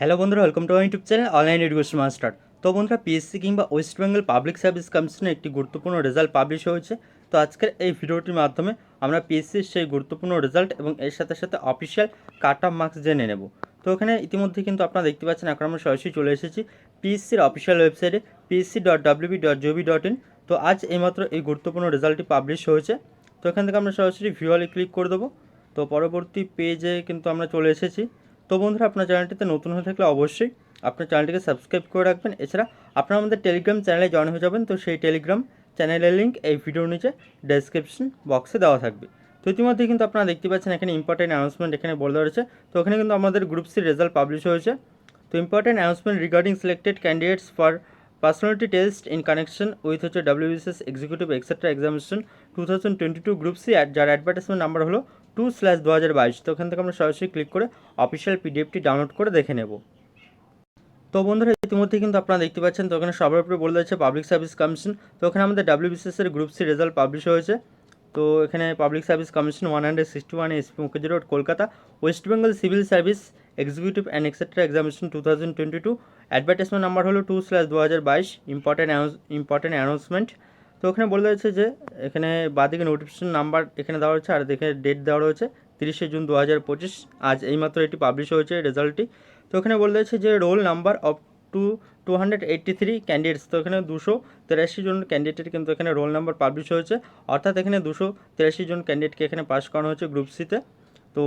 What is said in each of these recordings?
Hello বন্ধুরা welcome to YouTube channel online education master তো বন্ধুরা পিএসসি কিংবা ওয়েস্ট বেঙ্গল পাবলিক সার্ভিস কমিশনের একটি গুরুত্বপূর্ণ রেজাল্ট পাবলিশ হয়েছে। তো আজকের এই ভিডিওটির মাধ্যমে আমরা পিএসসির সেই গুরুত্বপূর্ণ রেজাল্ট এবং এর সাথে সাথে অফিসিয়াল কাট অফ মার্কস জেনে নেব। তো এখানে ইতিমধ্যে কিন্তু আপনারা দেখতে পাচ্ছেন, এখন আমরা সরাসরি চলে এসেছি পিএসসির অফিসিয়াল ওয়েবসাইটে PSC dot WB dot GOV dot in তো আজ এইমাত্র এই গুরুত্বপূর্ণ রেজাল্টটি পাবলিশ হয়েছে। তো এখান থেকে আমরা সরাসরি ভিউয়ালে ক্লিক করে দেবো। তো পরবর্তী পেজে কিন্তু আমরা চলে এসেছি। তো বন্ধুরা, আপনার চ্যানেলটিতে নতুন হয়ে থাকলে অবশ্যই আপনার চ্যানেলটিকে সাবস্ক্রাইব করে রাখবেন। এছাড়া আপনারা আমাদের টেলিগ্রাম চ্যানেলে জয়েন হয়ে যাবেন, তো সেই টেলিগ্রাম চ্যানেলের লিঙ্ক এই ভিডিওর নিচে ডেসক্রিপশন বক্সে দেওয়া থাকবে। তো ইতিমধ্যে কিন্তু আপনারা দেখতে পাচ্ছেন, এখানে ইম্পর্টেন্ট অ্যানাউন্সমেন্ট এখানে বলে রয়েছে। তো এখানে কিন্তু আমাদের গ্রুপ সির রেজাল্ট পাবলিশ হয়েছে। তো important announcement regarding selected candidates for personality test in connection with হচ্ছে WBCS executive etcetera examination two thousand twenty two group C যার অ্যাডভার্টাইজমেন্ট নাম্বার হলো টু স্ল্যাশ দু হাজার বাইশ। তো ওখান থেকে আমরা সরাসরি ক্লিক করে অফিসিয়াল পিডিএফটি ডাউনলোড করে দেখে নেব। তো বন্ধুরা, ইতিমধ্যে কিন্তু আপনারা দেখতে পাচ্ছেন, তো ওখানে সবার উপরে বলে দিচ্ছে পাবলিক সার্ভিস কমিশন। তো ওখানে আমাদের ডাব্লিউবিসিএস এর গ্রুপ সি রেজাল্ট পাবলিশ হয়েছে। তো এখানে public service commission one hundred sixty one, SP Mukherjee road, Kolkata, West Bengal civil service, executive and etcetera examination two thousand twenty two advertisement number হলো two slash দু হাজার বাইশ। Important important announcement তো ওখানে বলে রয়েছে যে, এখানে বাদিকে নোটিফিকেশন নাম্বার এখানে দেওয়া রয়েছে আর দেখে ডেট দেওয়া রয়েছে তিরিশে জুন দু হাজার পঁচিশ। আজ এইমাত্র এটি পাবলিশ হয়েছে রেজাল্টটি তো ওখানে বলে রয়েছে যে roll number of two two hundred eighty three candidates তো এখানে দুশো তেরাশি জন ক্যান্ডিডেটের কিন্তু এখানে রোল নাম্বার পাবলিশ হয়েছে। অর্থাৎ এখানে দুশো তেরাশি জন ক্যান্ডিডেটকে এখানে পাস করানো হয়েছে গ্রুপ সিতে তো।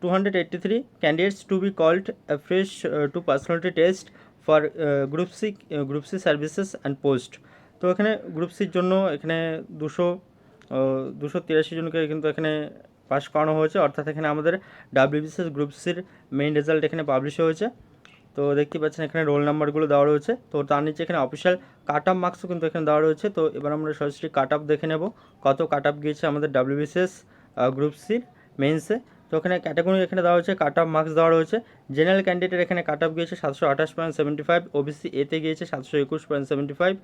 Two hundred eighty three candidates to be called fresh to personality test for group C group C services and post তো এখানে গ্রুপ সির জন্য এখানে দুশো দুশো তিরাশি জনকে কিন্তু এখানে পাস করানো হয়েছে। অর্থাৎ এখানে আমাদের ডাব্লিউবিসিএস গ্রুপ সির মেইন রেজাল্ট এখানে পাবলিশ হয়েছে। তো দেখতে পাচ্ছেন এখানে রোল নাম্বারগুলো দেওয়া রয়েছে। তো তার নিচে এখানে অফিসিয়াল কাট অফ মার্কসও কিন্তু এখানে দেওয়া রয়েছে। তো এবার আমরা সরাসরি কাট আপ দেখে নেব কত কাট অফ গিয়েছে আমাদের ডাব্লিউবিসিএস গ্রুপ সির মেন্সে তো এখানে ক্যাটাগরি এখানে দেওয়া হয়েছে কাট অফ মার্কস দেওয়া রয়েছে। জেনারেল ক্যান্ডিডেটের এখানে কাট অফ গিয়েছে সাতশো আঠাশ পয়েন্ট সেভেন্টি ফাইভ ওবিসি এতে গিয়েছে সাতশো একুশ পয়েন্ট সেভেন্টি ফাইভ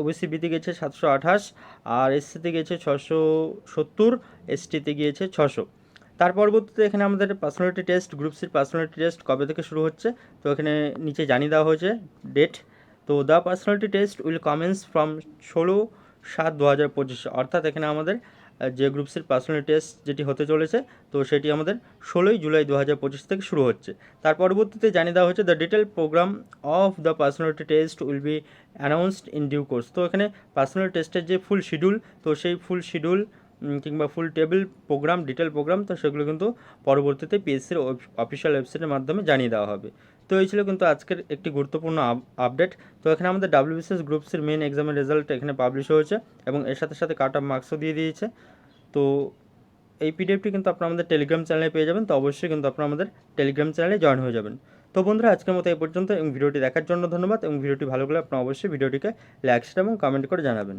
ওবিসি বিতে গিয়েছে সাতশো আঠাশ, আর এসসিতে গিয়েছে ছশো সত্তর এসটিতে গিয়েছে ছশো তার পরবর্তীতে এখানে আমাদের পার্সোনালিটি টেস্ট গ্রুপ সির পার্সোনালিটি টেস্ট কবে থেকে শুরু হচ্ছে? তো এখানে নিচে জানিয়ে দেওয়া হয়েছে ডেট তো the personality test will commence from ষোলো সাত দু হাজার পঁচিশ। অর্থাৎ এখানে আমাদের যে গ্রুপ সির পার্সোনালিটি টেস্ট যেটি হতে চলেছে, তো সেটি আমাদের ষোলোই জুলাই দু হাজার পঁচিশ থেকে শুরু হচ্ছে। তার পরবর্তীতে জানিয়ে দেওয়া হচ্ছে the detail programme of the personality test will be announced in due course তো এখানে পার্সোনাল টেস্টের যে ফুল শিডিউল তো সেই ফুল শিডিউল কিংবা full table programme detail programme তো সেগুলো কিন্তু পরবর্তীতে পিএসসির অফিসিয়াল ওয়েবসাইটের মাধ্যমে জানিয়ে দেওয়া হবে। তো এই ছিল কিন্তু আজকের একটি গুরুত্বপূর্ণ আপডেট তো এখানে আমাদের ডাব্লিউবিসিএস গ্রুপসের মেন এক্সামের রেজাল্ট এখানে পাবলিশ হয়েছে এবং এর সাথে সাথে কাট অফ মার্কসও দিয়ে দিয়েছে। তো এই পিডিএফটি কিন্তু আপনারা আমাদের টেলিগ্রাম চ্যানেলে পেয়ে যাবেন। তো অবশ্যই কিন্তু আপনারা আমাদের টেলিগ্রাম চ্যানেলে জয়েন হয়ে যাবেন। তো বন্ধুরা, আজকের মতো এই পর্যন্ত এবং ভিডিওটি দেখার জন্য ধন্যবাদ এবং ভিডিওটি ভালো লাগলে আপনারা অবশ্যই ভিডিওটিকে লাইক শেয়ার এবং কমেন্ট করে জানাবেন।